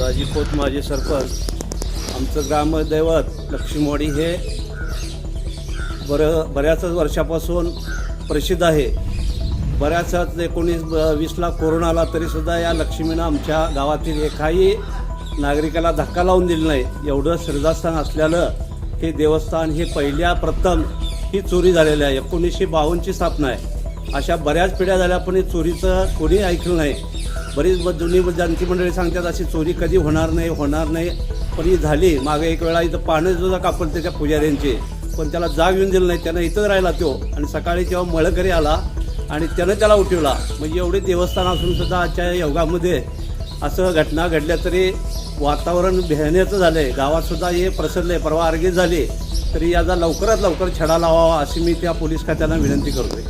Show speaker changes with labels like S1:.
S1: दाजी खोत माजी सरपंच. आमचं ग्रामदैवत लक्ष्मीवाडी हे बरं बऱ्याच वर्षापासून प्रसिद्ध आहे. बऱ्याचच एकोणीस ब- वीसला कोरोना आला तरीसुद्धा या लक्ष्मीनं आमच्या गावातील एकाही नागरिकाला धक्का लावून दिला नाही. एवढं श्रद्धास्थान असल्यानं हे देवस्थान हे पहिल्या प्रथम ही चोरी झालेली आहे. एकोणीसशे बावन्नची स्थापना आहे. अशा बऱ्याच पिढ्या झाल्या पण हे चोरीचं कोणी ऐकलं नाही. बरीच ब- जुनी जाणती मंडळी सांगतात अशी चोरी कधी होणार नाही होणार नाही. पण ही झाली. मागे एक वेळा इथं पानं सुद्धा कापलं त्याच्या पुजाऱ्यांची. पण त्याला जाग येऊन दिलं नाही. त्यानं इथंच राहिला तो. आणि सकाळी जेव्हा मळकरी आला आणि त्यानं त्याला उठवला. म्हणजे एवढे देवस्थान असून सुद्धा आजच्या योगामध्ये असं घटना घडल्या तरी वातावरण भेहण्याचं झालं आहे गावातसुद्धा हे हे प्रसरले परवा अर्गे झाली. तरी याचा लवकरात लवकर छडा लावावा अशी मी त्या पोलीस खात्याला विनंती करतोय.